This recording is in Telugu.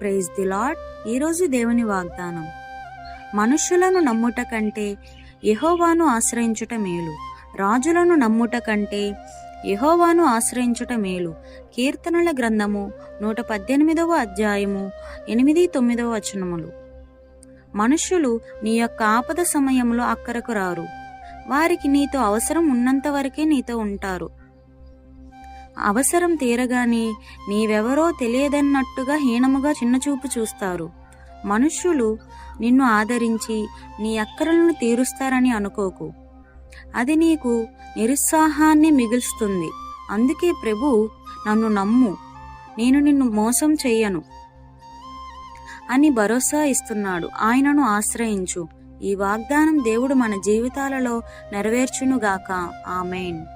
ప్రైజ్ ది లాడ్ ఈరోజు దేవుని వాగ్దానం. మనుషులను నమ్ముట కంటే యహోవాను ఆశ్రయించుట మేలు. రాజులను నమ్ముట కంటే యహోవాను ఆశ్రయించుట మేలు. కీర్తనల గ్రంథము నూట పద్దెనిమిదవ అధ్యాయము ఎనిమిది తొమ్మిదవ వచనములు. మనుషులు నీ యొక్క ఆపద సమయంలో అక్కరకు రారు. వారికి నీతో అవసరం ఉన్నంత వరకే నీతో ఉంటారు. అవసరం తీరగానే నీవెవరో తెలియదన్నట్టుగా హీనముగా చిన్నచూపు చూస్తారు. మనుష్యులు నిన్ను ఆదరించి నీ అక్కరలను తీరుస్తారని అనుకోకు. అది నీకు నిరుత్సాహాన్ని మిగులుస్తుంది. అందుకే ప్రభు నన్ను నమ్ము. నేను నిన్ను మోసం చెయ్యను అని భరోసా ఇస్తున్నాడు. ఆయనను ఆశ్రయించు. ఈ వాగ్దానం దేవుడు మన జీవితాలలో నెరవేర్చునుగాక. ఆమెన్.